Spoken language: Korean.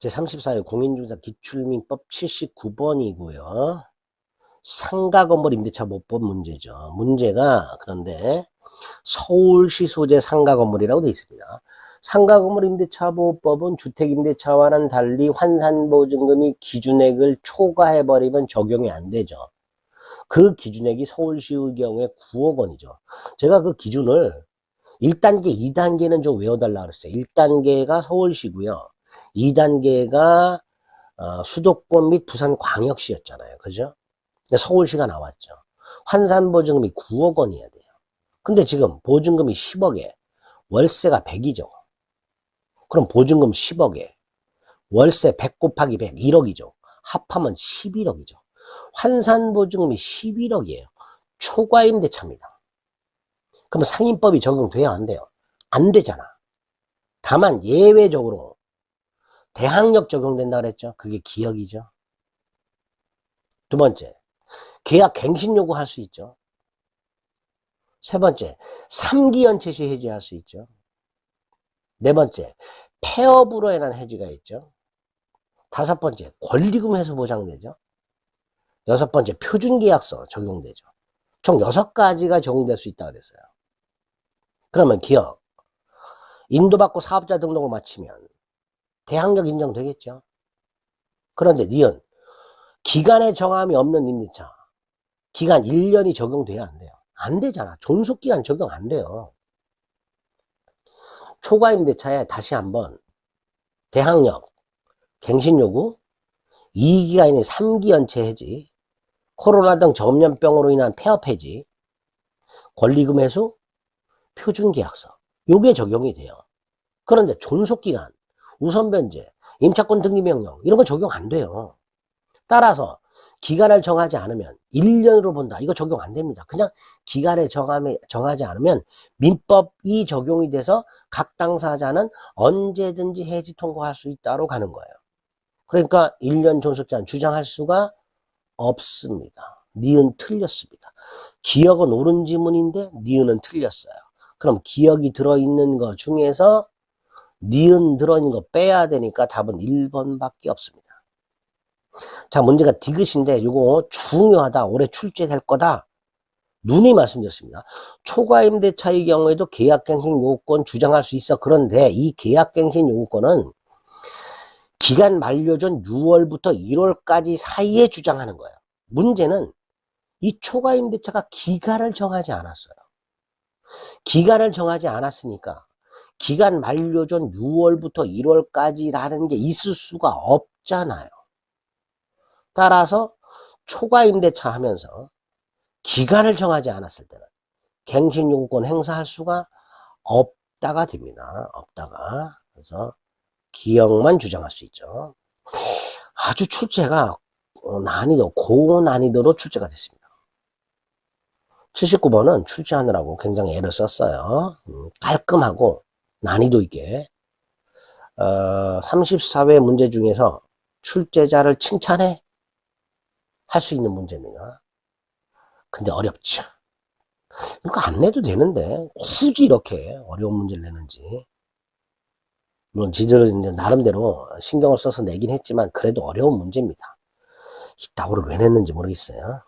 제34회 공인중개사 기출민법 79번이고요. 상가 건물 임대차 못법 문제죠. 문제가 그런데 서울시 소재 상가 건물이라고 되어 있습니다. 상가 건물 임대차 보호법은 주택 임대차와는 달리 환산 보증금이 기준액을 초과해 버리면 적용이 안 되죠. 그 기준액이 서울시의 경우에 9억 원이죠. 제가 그 기준을 1단계, 2단계는 좀 외워달라 그랬어요. 1단계가 서울시고요. 2단계가 어, 수도권 및 부산 광역시였잖아요. 그죠? 근데 서울시가 나왔죠. 환산 보증금이 9억 원이어야 돼요. 근데 지금 보증금이 10억에 월세가 100이죠. 그럼 보증금 10억에 월세 100 곱하기 100, 1억이죠. 합하면 11억이죠. 환산 보증금이 11억이에요. 초과 임대차입니다. 그럼 상인법이 적용돼야 안 돼요? 안 되잖아. 다만 예외적으로 대항력 적용된다 그랬죠. 그게 기억이죠. 두 번째, 계약 갱신 요구할 수 있죠. 세 번째, 3기 연체 시 해지할 수 있죠. 네 번째, 폐업으로 인한 해지가 있죠. 다섯 번째, 권리금 회수 보장되죠. 여섯 번째, 표준계약서 적용되죠. 총 여섯 가지가 적용될 수 있다 그랬어요. 그러면 기업, 인도받고 사업자 등록을 마치면 대항력 인정되겠죠. 그런데 니은, 기간의 정함이 없는 임대차, 기간 1년이 적용돼야 안 돼요. 안 되잖아. 존속기간 적용 안 돼요. 초과 임대차에 다시 한번 대항력, 갱신 요구, 2기가 아닌 3기 연체 해지, 코로나 등 전염병으로 인한 폐업 해지, 권리금 회수, 표준계약서. 요게 적용이 돼요. 그런데 존속기간, 우선 변제, 임차권 등기 명령 이런 거 적용 안 돼요. 따라서 기간을 정하지 않으면 1년으로 본다. 이거 적용 안 됩니다. 그냥 기간에 정함에, 정하지 않으면 민법이 적용이 돼서 각 당사자는 언제든지 해지 통고할 수 있다로 가는 거예요. 그러니까 1년 존속기간 주장할 수가 없습니다. 니은 틀렸습니다. 기억은 옳은 지문인데 니은은 틀렸어요. 그럼 기억이 들어있는 것 중에서 니은 들어있는 거 빼야 되니까 답은 1번밖에 없습니다. 자, 문제가 디귿인데 이거 중요하다. 올해 출제될 거다. 눈이 말씀드렸습니다. 초과 임대 차의 경우에도 계약갱신 요구권 주장할 수 있어. 그런데 이 계약갱신 요구권은 기간 만료 전 6월부터 1월까지 사이에 주장하는 거예요. 문제는 이 초과 임대차가 기간을 정하지 않았어요. 기간을 정하지 않았으니까 기간 만료 전 6월부터 1월까지라는 게 있을 수가 없잖아요. 따라서 초과 임대차 하면서 기간을 정하지 않았을 때는 갱신 요구권 행사할 수가 없다가 됩니다. 없다가. 그래서 기억만 주장할 수 있죠. 아주 출제가 어, 난이도, 고난이도로 출제가 됐습니다. 79번은 출제하느라고 굉장히 애를 썼어요. 음, 깔끔하고 난이도 있게. 어, 34회 문제 중에서 출제자를 칭찬해 할 수 있는 문제입니다. 근데 어렵죠. 이거 안 내도 되는데 굳이 이렇게 어려운 문제를 내는지. 물론 지들은 이제 나름대로 신경을 써서 내긴 했지만 그래도 어려운 문제입니다. 이따구를 왜 냈는지 모르겠어요.